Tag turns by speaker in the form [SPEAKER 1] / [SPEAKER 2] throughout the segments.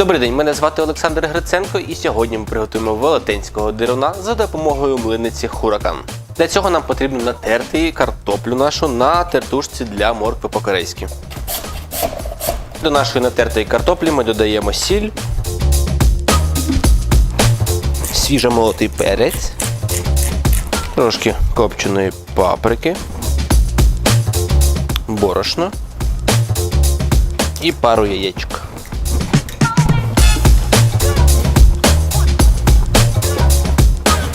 [SPEAKER 1] Добрий день, мене звати Олександр Гриценко, і сьогодні ми приготуємо велетенського дируна за допомогою млиниці Хуракан. Для цього нам потрібно натерти картоплю нашу на тертушці для моркви по-корейськи. До нашої натертої картоплі ми додаємо сіль, свіжомолотий перець, трошки копченої паприки, борошно і пару яєчок.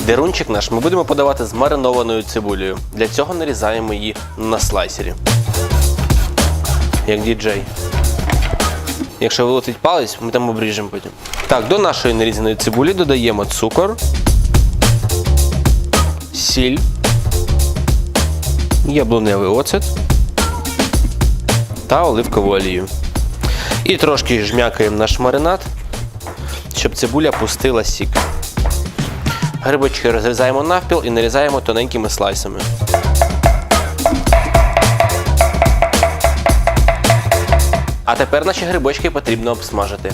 [SPEAKER 1] Дерунчик наш ми будемо подавати з маринованою цибулею. Для цього нарізаємо її на слайсері. Як діджей. Якщо вилетить палець, ми там обріжемо потім. Так, до нашої нарізаної цибулі додаємо цукор, сіль, яблуневий оцет та оливкову олію. І трошки жмякаємо наш маринад, щоб цибуля пустила сік. Грибочки розрізаємо навпіл і нарізаємо тоненькими слайсами. А тепер наші грибочки потрібно обсмажити.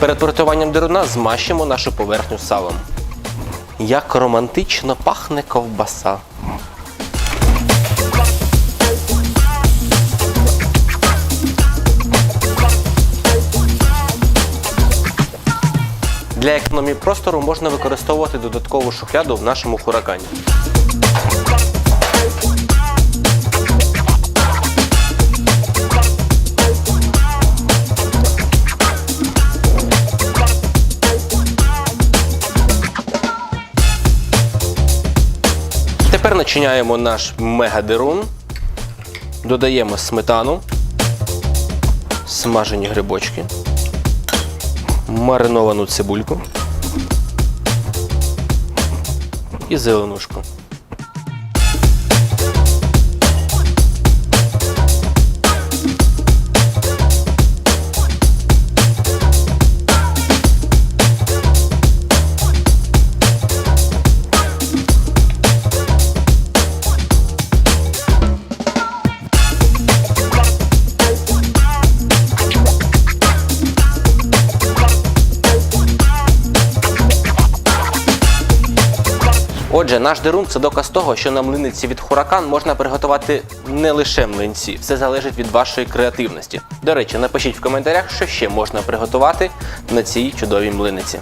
[SPEAKER 1] Перед приготуванням деруна змащимо нашу поверхню салом. Як романтично пахне ковбаса. Для економії простору можна використовувати додаткову шухляду в нашому хуракані. Тепер начиняємо наш мегадерун, додаємо сметану, смажені грибочки мариновану цибульку і зеленушку. Отже, наш дерун це доказ того, що на млиниці від хуракан можна приготувати не лише млинці, все залежить від вашої креативності. До речі, напишіть в коментарях, що ще можна приготувати на цій чудовій млиниці.